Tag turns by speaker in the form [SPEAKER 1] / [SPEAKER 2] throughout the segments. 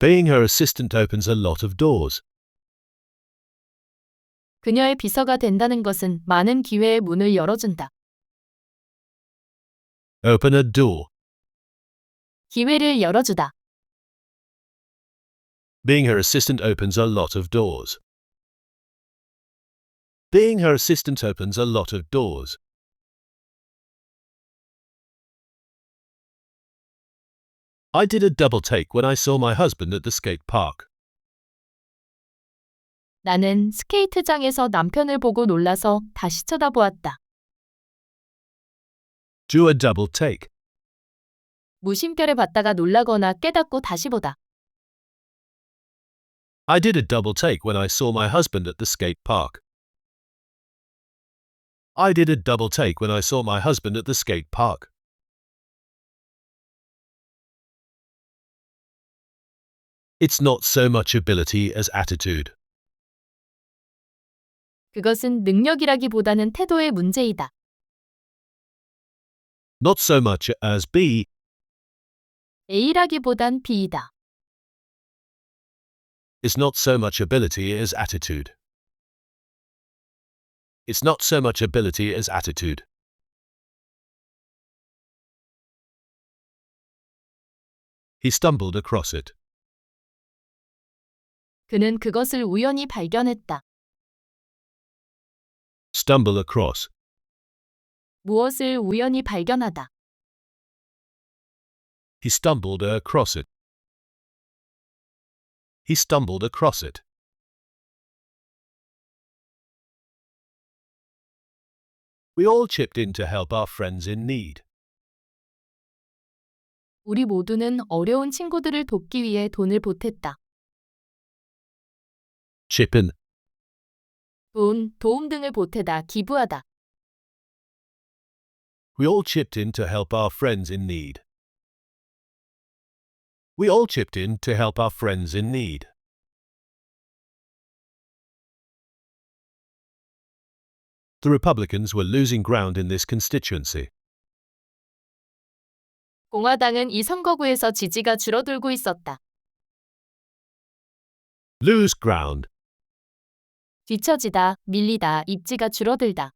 [SPEAKER 1] Being her assistant opens a lot of doors.
[SPEAKER 2] 그녀의 비서가 된다는 것은 많은 기회의 문을 열어준다.
[SPEAKER 1] Open a door.
[SPEAKER 2] 기회를 열어주다.
[SPEAKER 1] Being her assistant opens a lot of doors. Being her assistant opens a lot of doors. I did a double take when I saw my husband at the skate park.
[SPEAKER 2] 나는 스케이트장에서 남편을 보고 놀라서 다시 쳐다보았다.
[SPEAKER 1] Do a double take.
[SPEAKER 2] 무심결에 봤다가 놀라거나 깨닫고 다시 보다.
[SPEAKER 1] I did a double take when I saw my husband at the skate park. I did a double take when I saw my husband at the skate park. It's not so much ability as attitude.
[SPEAKER 2] 그것은 능력이라기보다는 태도의 문제이다.
[SPEAKER 1] Not so much as B,
[SPEAKER 2] A라기보단 B이다.
[SPEAKER 1] It's not so much ability as attitude. It's not so much ability as attitude. He stumbled across it.
[SPEAKER 2] 그는 그것을 우연히 발견했다.
[SPEAKER 1] Stumble across.
[SPEAKER 2] 무엇을 우연히 발견하다.
[SPEAKER 1] He stumbled across it. He stumbled across it. We all chipped in to help our friends in need.
[SPEAKER 2] 우리 모두는 어려운 친구들을 돕기 위해 돈을 보탰다.
[SPEAKER 1] Chip in.
[SPEAKER 2] 돈, 도움 등을 보태다, 기부하다.
[SPEAKER 1] We all chipped in to help our friends in need. We all chipped in to help our friends in need. The Republicans were losing ground in this constituency.
[SPEAKER 2] 공화당은 이 선거구에서 지지가 줄어들고 있었다.
[SPEAKER 1] Lose ground.
[SPEAKER 2] 뒤처지다, 밀리다, 입지가 줄어들다.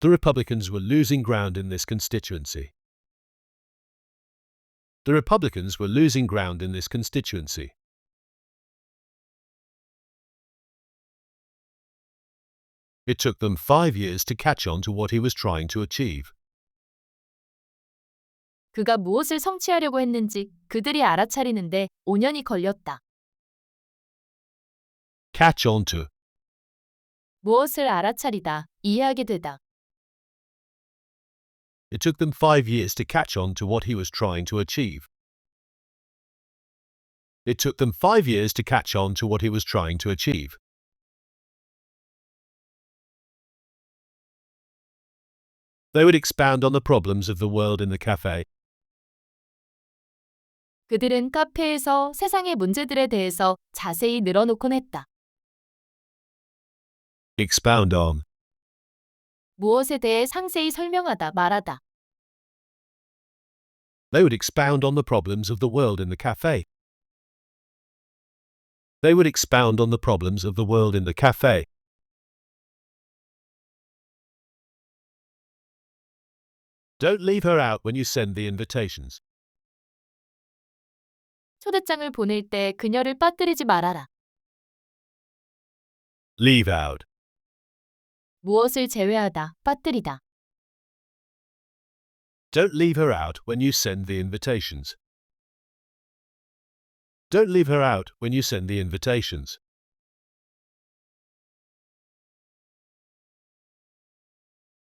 [SPEAKER 1] The Republicans were losing ground in this constituency. The Republicans were losing ground in this constituency. It took them five years to catch on to what he was trying to achieve.
[SPEAKER 2] 그가 무엇을 성취하려고 했는지 그들이 알아차리는데 5년이 걸렸다.
[SPEAKER 1] Catch on to.
[SPEAKER 2] 무엇을 알아차리다, 이해하게 되다.
[SPEAKER 1] It took them five years to catch on to what he was trying to achieve. It took them five years to catch on to what he was trying to achieve. They would expound on the problems of the world in the cafe.
[SPEAKER 2] 그들은 카페에서 세상의 문제들에 대해서 자세히 늘어놓곤 했다.
[SPEAKER 1] Expound on.
[SPEAKER 2] 무엇에 대해 상세히 설명하다, 말하다.
[SPEAKER 1] They would expound on the problems of the world in the cafe. They would expound on the problems of the world in the cafe. Don't leave her out when you send the invitations.
[SPEAKER 2] 초대장을 보낼 때 그녀를 빠뜨리지 말아라.
[SPEAKER 1] Leave out.
[SPEAKER 2] 무엇을 제외하다, 빠뜨리다.
[SPEAKER 1] Don't leave her out when you send the invitations. Don't leave her out when you send the invitations.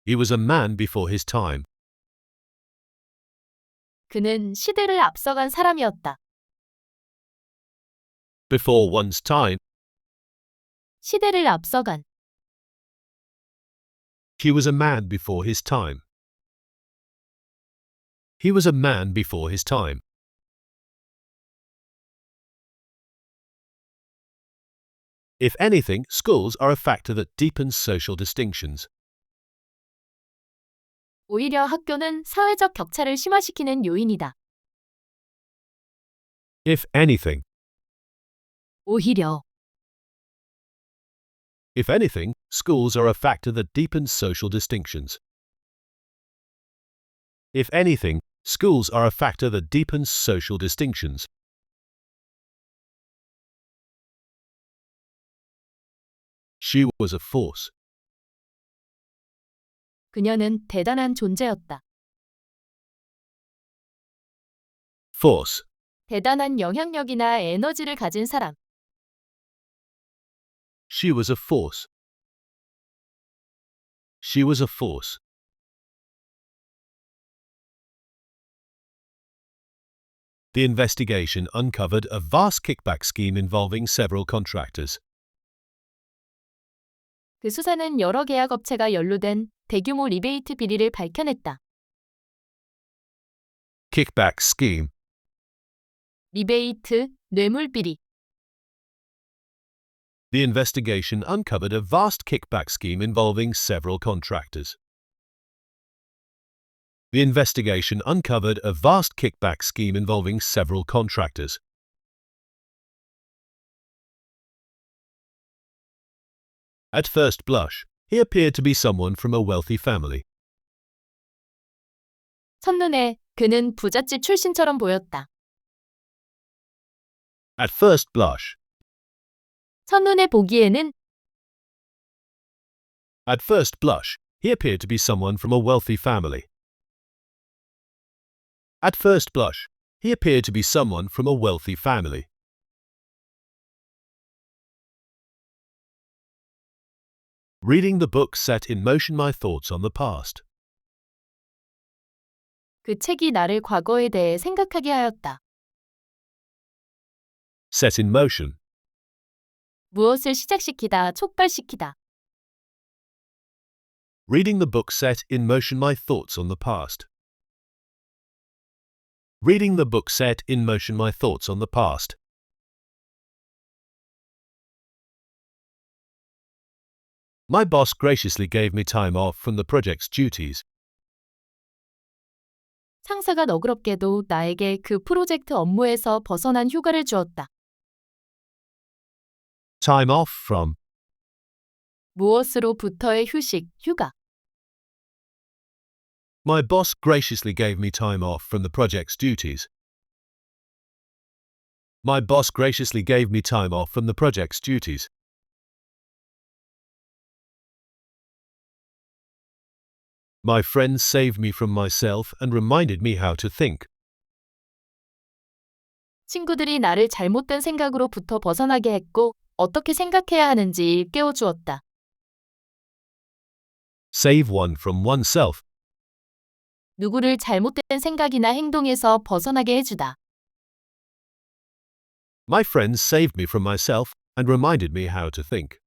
[SPEAKER 1] He was a man before his time.
[SPEAKER 2] 그는 시대를 앞서간 사람이었다.
[SPEAKER 1] Before one's time,
[SPEAKER 2] 시대를 앞서간.
[SPEAKER 1] he was a man before his time. He was a man before his time. If anything, schools are a factor that deepens social distinctions.
[SPEAKER 2] 오히려 학교는 사회적 격차를 심화시키는 요인이다.
[SPEAKER 1] If anything,
[SPEAKER 2] 오히려,
[SPEAKER 1] if anything, schools are a factor that deepens social distinctions. If anything, schools are a factor that deepens social distinctions. She was a force.
[SPEAKER 2] 그녀는 대단한 존재였다.
[SPEAKER 1] Force.
[SPEAKER 2] 대단한 영향력이나 에너지를 가진 사람.
[SPEAKER 1] She was a force. She was a force. The investigation uncovered a vast kickback scheme involving several contractors.
[SPEAKER 2] 그 수사는 여러 계약업체가 연루된 대규모 리베이트 비리를 밝혀냈다.
[SPEAKER 1] Kickback scheme.
[SPEAKER 2] 리베이트, 뇌물 비리.
[SPEAKER 1] The investigation uncovered a vast kickback scheme involving several contractors. The investigation uncovered a vast kickback scheme involving several contractors. At first blush, he appeared to be someone from a wealthy family.
[SPEAKER 2] 첫눈에 그는 부잣집 출신처럼 보였다.
[SPEAKER 1] At first blush,
[SPEAKER 2] 첫눈에 보기에는
[SPEAKER 1] at first blush, he appeared to be someone from a wealthy family. At first blush, he appeared to be someone from a wealthy family. Reading the book set in motion my thoughts on the past.
[SPEAKER 2] 그 책이 나를 과거에 대해 생각하게 하였다.
[SPEAKER 1] Set in motion.
[SPEAKER 2] 무엇을 시작시키다, 촉발시키다.
[SPEAKER 1] Reading the book set in motion my thoughts on the past. Reading the book set in motion my thoughts on the past. My boss graciously gave me time off from the project's duties.
[SPEAKER 2] 상사가 너그럽게도 나에게 그 프로젝트 업무에서 벗어난 휴가를 주었다.
[SPEAKER 1] Time off from.
[SPEAKER 2] 무엇으로부터의 휴식, 휴가.
[SPEAKER 1] My boss graciously gave me time off from the project's duties. My boss graciously gave me time off from the project's duties. My friends saved me from myself and reminded me how to think.
[SPEAKER 2] 친구들이 나를 잘못된 생각으로부터 벗어나게 했고, 어떻게 생각해야 하는지 깨워 주었다.
[SPEAKER 1] Save one from oneself.
[SPEAKER 2] 누구를 잘못된 생각이나 행동에서 벗어나게 해주다.
[SPEAKER 1] My friends saved me from myself and reminded me how to think.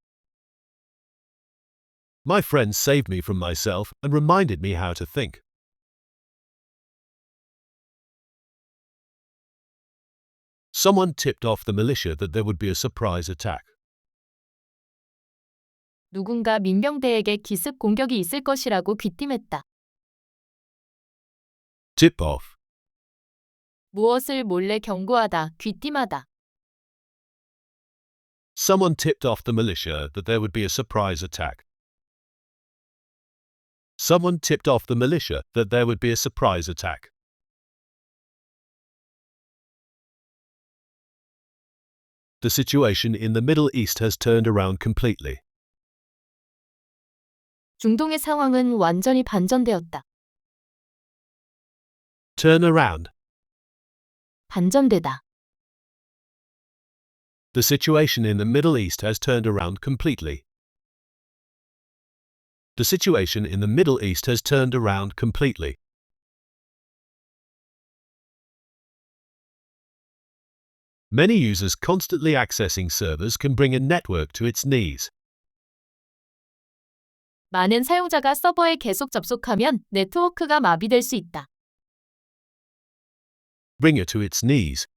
[SPEAKER 1] My friends saved me from myself and reminded me how to think. Someone tipped off the militia that there would be a surprise attack.
[SPEAKER 2] 누군가 민병대에게 기습 공격이 있을 것이라고 귀띔했다.
[SPEAKER 1] Tip off.
[SPEAKER 2] 무엇을 몰래 경고하다, 귀띔하다.
[SPEAKER 1] Someone tipped off the militia that there would be a surprise attack. Someone tipped off the militia that there would be a surprise attack. The situation in the Middle East has turned around completely.
[SPEAKER 2] 중동의 상황은 완전히 반전되었다.
[SPEAKER 1] Turn around.
[SPEAKER 2] 반전되다.
[SPEAKER 1] The situation in the Middle East has turned around completely. The situation in the Middle East has turned around completely. Many users constantly accessing servers can bring a network to its knees.
[SPEAKER 2] 많은 사용자가 서버에 계속 접속하면 네트워크가 마비될 수 있다.
[SPEAKER 1] Bring it to its knees.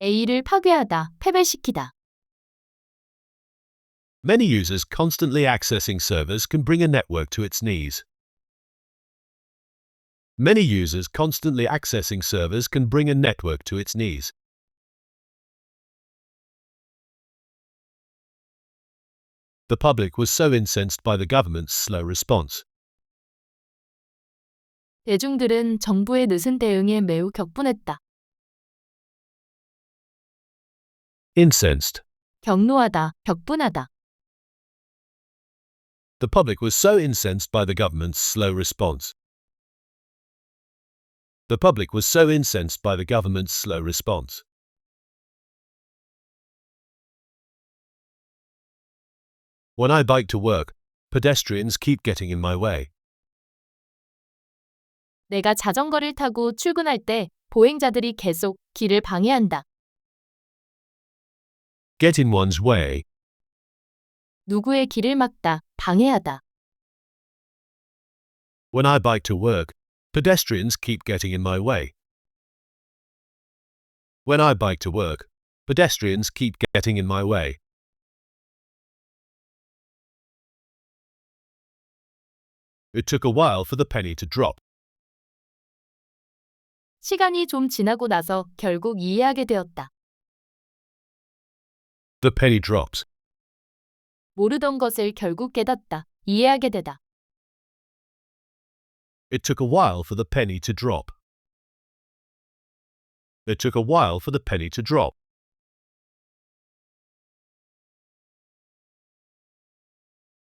[SPEAKER 2] A를 파괴하다, 패배시키다.
[SPEAKER 1] Many users constantly accessing servers can bring a network to its knees. Many users constantly accessing servers can bring a network to its knees. The public was so incensed by the government's slow response.
[SPEAKER 2] 대중들은 정부의 늦은 대응에 매우 격분했다.
[SPEAKER 1] Incensed.
[SPEAKER 2] 격노하다, 격분하다.
[SPEAKER 1] The public was so incensed by the government's slow response. The public was so incensed by the government's slow response. When I bike to work, pedestrians keep getting in my way.
[SPEAKER 2] 내가 자전거를 타고 출근할 때 보행자들이 계속 길을 방해한다.
[SPEAKER 1] Get in one's way.
[SPEAKER 2] 누구의 길을 막다, 방해하다.
[SPEAKER 1] When I bike to work, pedestrians keep getting in my way. When I bike to work, pedestrians keep getting in my way. It took a while for the penny to drop.
[SPEAKER 2] 시간이 좀 지나고 나서 결국 이해하게 되었다.
[SPEAKER 1] The penny drops.
[SPEAKER 2] 모르던 것을 결국 깨닫다, 이해하게 되다.
[SPEAKER 1] It took a while for the penny to drop. It took a while for the penny to drop.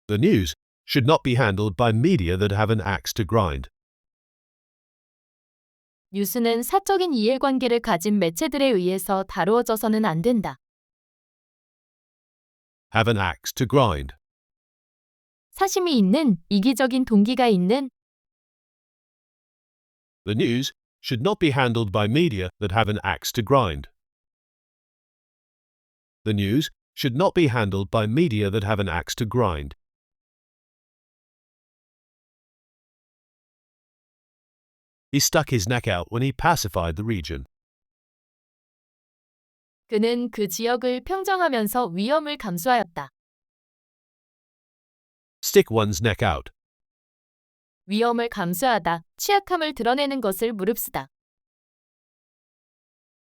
[SPEAKER 1] The news should not be handled by media that have an axe to grind.
[SPEAKER 2] 뉴스는 사적인 이해관계를 가진 매체들에 의해서 다루어져서는 안 된다.
[SPEAKER 1] Have an axe to grind.
[SPEAKER 2] 사심이 있는, 이기적인 동기가 있는,
[SPEAKER 1] The news should not be handled by media that have an axe to grind. The news should not be handled by media that have an axe to grind. He stuck his neck out when he pacified the region.
[SPEAKER 2] 그는 그 지역을 평정하면서 위험을 감수하였다.
[SPEAKER 1] Stick one's neck out.
[SPEAKER 2] 위험을 감수하다, 취약함을 드러내는 것을 무릅쓰다.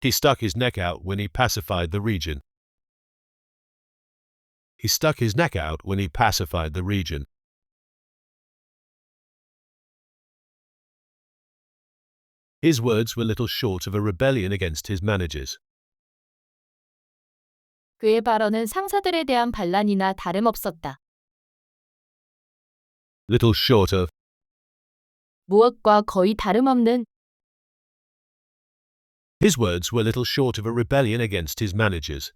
[SPEAKER 1] He stuck his neck out when he pacified the region. He stuck his neck out when he pacified the region. His words were little short of a rebellion against his managers.
[SPEAKER 2] 그의 발언은 상사들에 대한 반란이나 다름없었다.
[SPEAKER 1] Little short of,
[SPEAKER 2] 무엇과 거의 다름없는
[SPEAKER 1] his words were little short of a rebellion against his managers.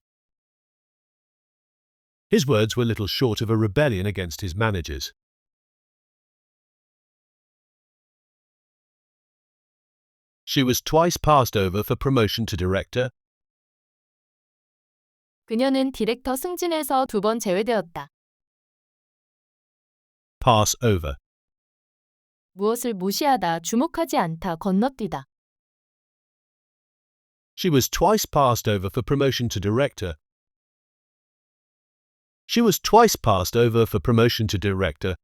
[SPEAKER 1] His words were little short of a rebellion against his managers. She was twice passed over for promotion to director.
[SPEAKER 2] 그녀는 디렉터 승진에서 두 번 제외되었다.
[SPEAKER 1] Pass over.
[SPEAKER 2] 무엇을 무시하다, 주목하지 않다, 건너뛰다.
[SPEAKER 1] She was twice passed over for promotion to director. She was twice passed over for promotion to director.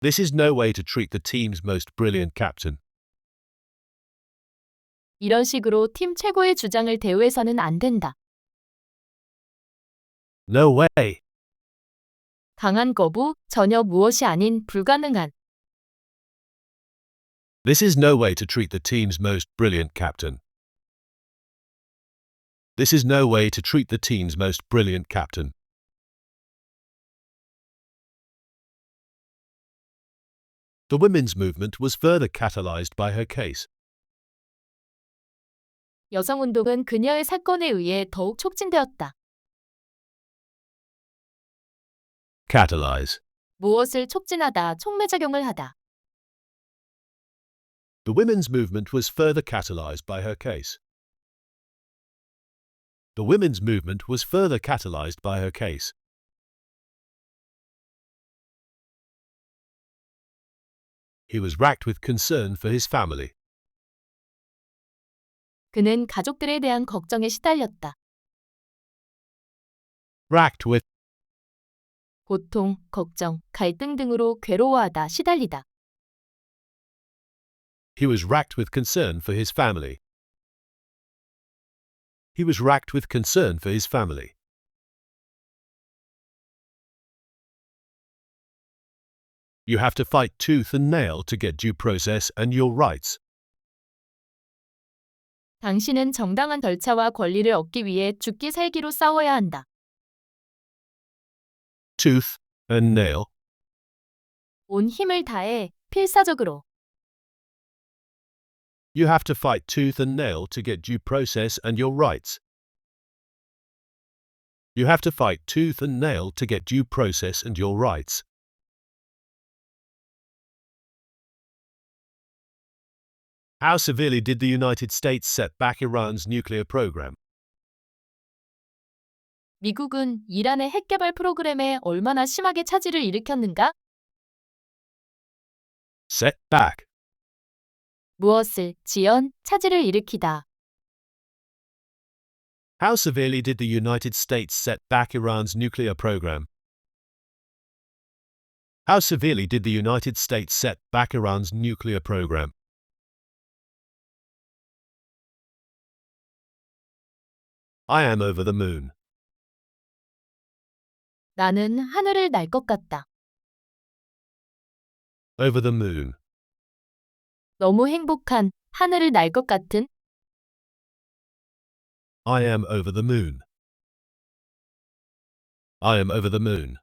[SPEAKER 1] This is no way to treat the team's most brilliant captain.
[SPEAKER 2] 이런 식으로 팀 최고의 주장을 대우해서는 안 된다.
[SPEAKER 1] No way.
[SPEAKER 2] 강한 거부, 전혀 무엇이 아닌 불가능한.
[SPEAKER 1] This is no way to treat the team's most brilliant captain. This is no way to treat the team's most brilliant captain. The women's movement was further catalyzed by her case.
[SPEAKER 2] 여성 운동은 그녀의 사건에 의해 더욱 촉진되었다.
[SPEAKER 1] Catalyze.
[SPEAKER 2] 무엇을 촉진하다, 촉매작용을 하다.
[SPEAKER 1] The women's movement was further catalyzed by her case. The women's movement was further catalyzed by her case. He was racked with concern for his family.
[SPEAKER 2] 그는 가족들에 대한 걱정에 시달렸다.
[SPEAKER 1] Racked with,
[SPEAKER 2] 고통, 걱정, 갈등 등으로 괴로워하다, 시달리다.
[SPEAKER 1] he was racked with concern for his family. he was racked with concern for his family. You have to fight tooth and nail to get due process and your rights.
[SPEAKER 2] 당신은 정당한 절차와 권리를 얻기 위해 죽기 살기로 싸워야 한다.
[SPEAKER 1] Tooth and nail.
[SPEAKER 2] 온 힘을 다해 필사적으로
[SPEAKER 1] You have to fight tooth and nail to get due process and your rights. You have to fight tooth and nail to get due process and your rights. How severely did the United States set back Iran's nuclear program?
[SPEAKER 2] 미국은 이란의 핵개발 프로그램에 얼마나 심하게 차질을 일으켰는가?
[SPEAKER 1] Set back.
[SPEAKER 2] 무엇을 지연 차질을 일으키다.
[SPEAKER 1] How severely did the United States set back Iran's nuclear program? How severely did the United States set back Iran's nuclear program? I am over the moon.
[SPEAKER 2] 나는 하늘을 날 것 같다.
[SPEAKER 1] Over the moon.
[SPEAKER 2] 너무 행복한 하늘을 날 것 같은
[SPEAKER 1] I am over the moon. I am over the moon.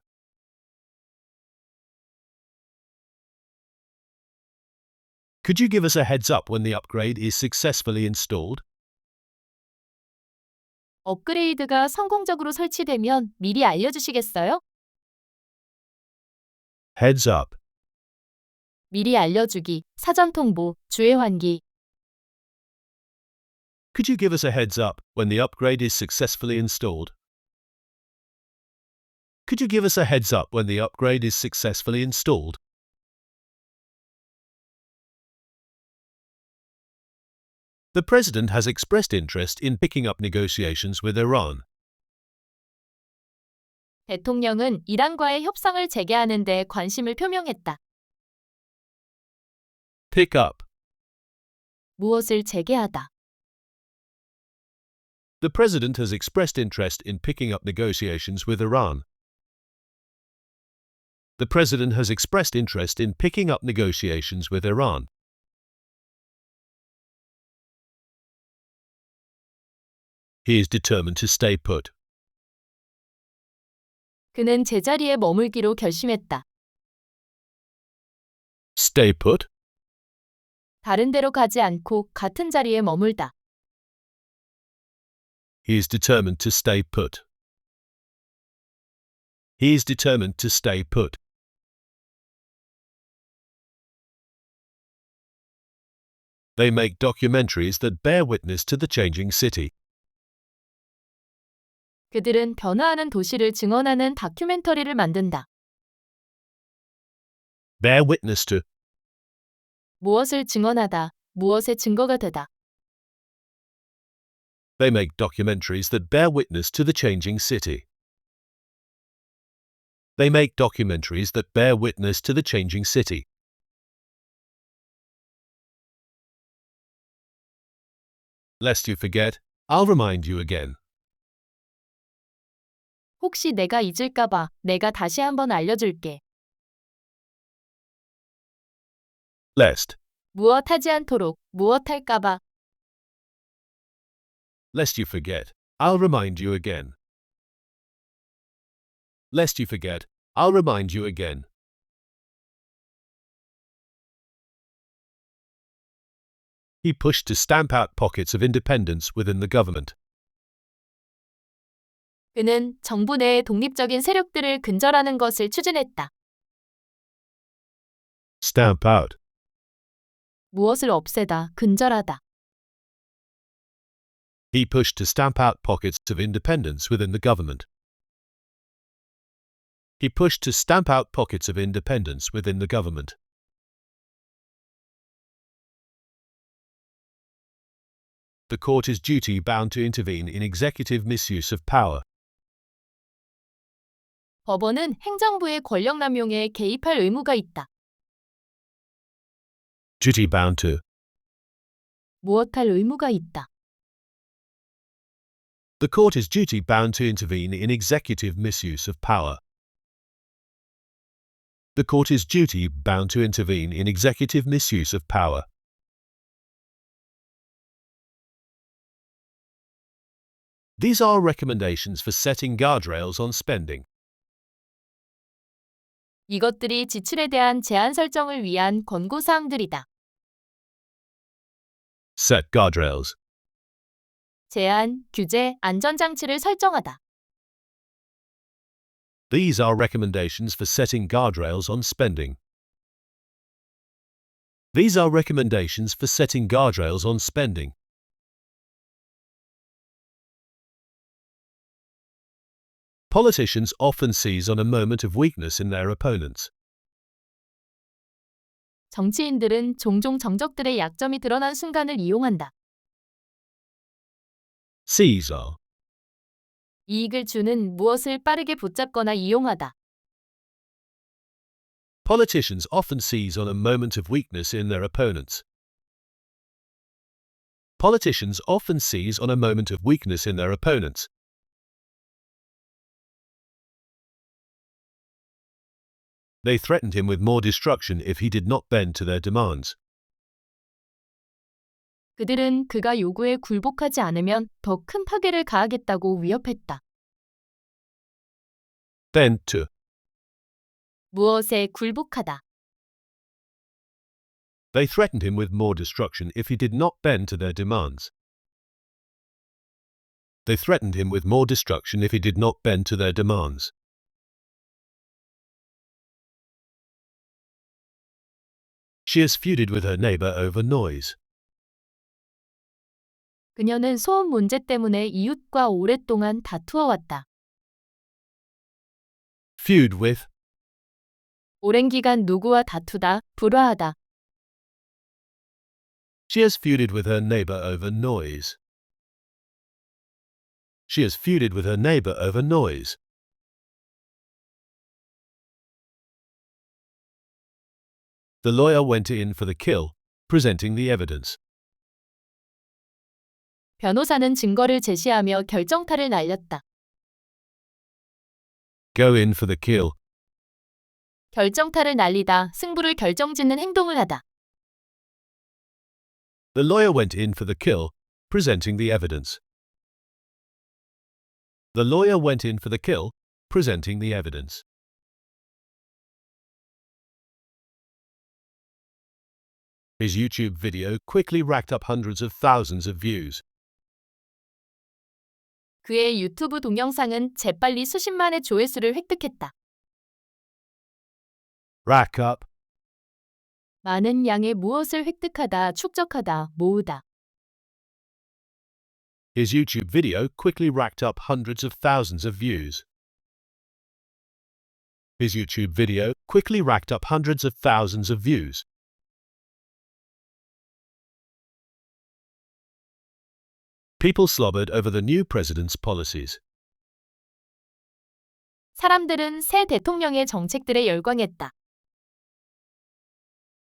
[SPEAKER 1] Could you give us a heads up when the upgrade is successfully installed?
[SPEAKER 2] 업그레이드가 성공적으로 설치되면 미리 알려주시겠어요?
[SPEAKER 1] Heads up.
[SPEAKER 2] 미리 알려주기, 사전 통보, 주의 환기.
[SPEAKER 1] Could you give us a heads up when the upgrade is successfully installed? Could you give us a heads up when the upgrade is successfully installed? The President has expressed interest in picking up negotiations with Iran.
[SPEAKER 2] 대통령은 이란과의 협상을 재개하는 데 관심을 표명했다.
[SPEAKER 1] Pick up.
[SPEAKER 2] 무엇을 재개하다.
[SPEAKER 1] The President has expressed interest in picking up negotiations with Iran. The President has expressed interest in picking up negotiations with Iran. He is determined to stay put.
[SPEAKER 2] 그는 제자리에 머물기로 결심했다.
[SPEAKER 1] Stay put?
[SPEAKER 2] 다른 데로 가지 않고 같은 자리에 머물다.
[SPEAKER 1] He is determined to stay put. He is determined to stay put. They make documentaries that bear witness to the changing city.
[SPEAKER 2] 그들은 변화하는 도시를 증언하는 다큐멘터리를 만든다.
[SPEAKER 1] Bear witness to.
[SPEAKER 2] 무엇을 증언하다, 무엇의 증거가 되다.
[SPEAKER 1] They make documentaries that bear witness to the changing city. They make documentaries that bear witness to the changing city. Lest you forget, I'll remind you again.
[SPEAKER 2] 혹시 내가 잊을까봐 내가 다시 한번 알려줄게.
[SPEAKER 1] Lest,
[SPEAKER 2] 무엇 하지 않도록, 무엇 할까봐.
[SPEAKER 1] lest you forget, I'll remind you again. Lest you forget, I'll remind you again. He pushed to stamp out pockets of independence within the government.
[SPEAKER 2] 그는 정부 내의 독립적인 세력들을 근절하는 것을 추진했다.
[SPEAKER 1] Stamp out.
[SPEAKER 2] 무엇을 없애다, 근절하다.
[SPEAKER 1] He pushed to stamp out pockets of independence within the government. He pushed to stamp out pockets of independence within the government. The court is duty bound to intervene in executive misuse of power.
[SPEAKER 2] 법원은 행정부의 권력 남용에 개입할 의무가 있다.
[SPEAKER 1] Duty bound to.
[SPEAKER 2] 무엇할 의무가 있다.
[SPEAKER 1] The court is duty bound to intervene in executive misuse of power. The court is duty bound to intervene in executive misuse of power. These are recommendations for setting guardrails on spending.
[SPEAKER 2] 이것들이 지출에 대한 제한 설정을 위한 권고사항들이다.
[SPEAKER 1] Set guardrails.
[SPEAKER 2] 제한, 규제, 안전장치를 설정하다.
[SPEAKER 1] These are recommendations for setting guardrails on spending. These are recommendations for setting guardrails on spending. Politicians often seize on a moment of weakness in their opponents.
[SPEAKER 2] 정치인들은 종종 정적들의 약점이 드러난 순간을 이용한다.
[SPEAKER 1] Seize are.
[SPEAKER 2] 이익을 주는 무엇을 빠르게 붙잡거나 이용하다.
[SPEAKER 1] Politicians often seize on a moment of weakness in their opponents. Politicians often seize on a moment of weakness in their opponents. They threatened him with more destruction if he did not bend to their demands.
[SPEAKER 2] 그들은 그가 요구에 굴복하지 않으면 더 큰 파괴를 가하겠다고 위협했다.
[SPEAKER 1] Bend to.
[SPEAKER 2] 무엇에 굴복하다.
[SPEAKER 1] They threatened him with more destruction if he did not bend to their demands. They threatened him with more destruction if he did not bend to their demands. She has feuded with her neighbor over noise.
[SPEAKER 2] 그녀는 소음 문제 때문에 이웃과 오랫동안 다투어 왔다.
[SPEAKER 1] Feud with.
[SPEAKER 2] 오랜 기간 누구와 다투다, 불화하다.
[SPEAKER 1] She has feuded with her neighbor over noise. She has feuded with her neighbor over noise. The lawyer went in for the kill, presenting the evidence.
[SPEAKER 2] 변호사는 증거를 제시하며 결정타를 날렸다.
[SPEAKER 1] Go in for the kill.
[SPEAKER 2] 결정타를 날리다, 승부를 결정짓는 행동을 하다.
[SPEAKER 1] The lawyer went in for the kill, presenting the evidence. The lawyer went in for the kill, presenting the evidence. His YouTube video quickly racked up hundreds of thousands of views.
[SPEAKER 2] 그의 유튜브 동영상은 재빨리 수십만의 조회수를 획득했다.
[SPEAKER 1] Rack up.
[SPEAKER 2] 많은 양의 무엇을 획득하다, 축적하다, 모으다.
[SPEAKER 1] His YouTube video quickly racked up hundreds of thousands of views. His YouTube video quickly racked up hundreds of thousands of views. People slobbered over the new president's policies.
[SPEAKER 2] 사람들은 새 대통령의 정책들에 열광했다.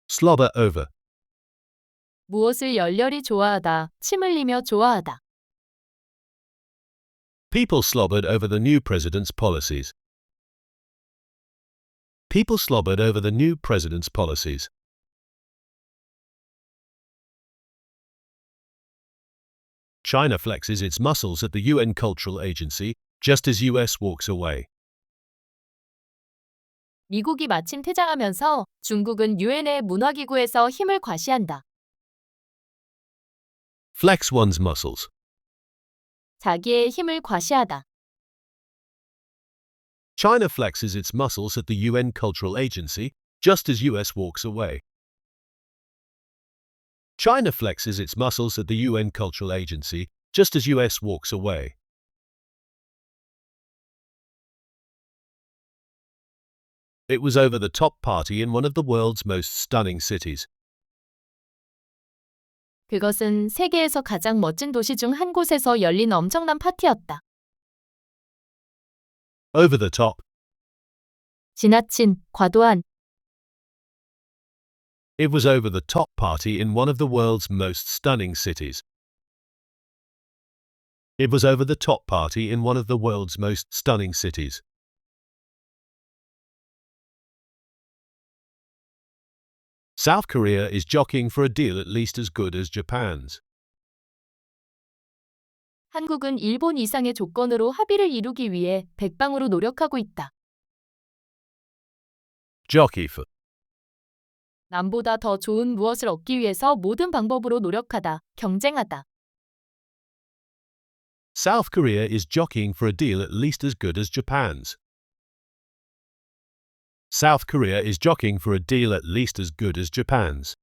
[SPEAKER 1] Slobber over.
[SPEAKER 2] 무엇을 열렬히 좋아하다, 침 흘리며 좋아하다.
[SPEAKER 1] People slobbered over the new president's policies. People slobbered over the new president's policies. China flexes its muscles at the UN Cultural Agency just as US walks away.
[SPEAKER 2] 미국이 마침 퇴장하면서 중국은 유엔의 문화기구에서 힘을 과시한다.
[SPEAKER 1] Flex one's muscles.
[SPEAKER 2] 자기의 힘을 과시하다.
[SPEAKER 1] China flexes its muscles at the UN Cultural Agency just as US walks away. China flexes its muscles at the UN Cultural Agency just as US walks away. It was over the top party in one of the world's most stunning cities.
[SPEAKER 2] 그것은 세계에서 가장 멋진 도시 중 한 곳에서 열린 엄청난 파티였다.
[SPEAKER 1] Over the top.
[SPEAKER 2] 지나친, 과도한,
[SPEAKER 1] It was over the top party in one of the world's most stunning cities. It was over the top party in one of the world's most stunning cities. South Korea is jockeying for a deal at least as good as Japan's.
[SPEAKER 2] 한국은 일본 이상의 조건으로 합의를 이루기 위해 백방으로 노력하고 있다.
[SPEAKER 1] Jockey for.
[SPEAKER 2] 남보다 더 좋은 무엇을 얻기 위해서 모든 방법으로 노력하다, 경쟁하다.
[SPEAKER 1] South Korea is jockeying for a deal at least as good as Japan's. South Korea is jockeying for a deal at least as good as Japan's.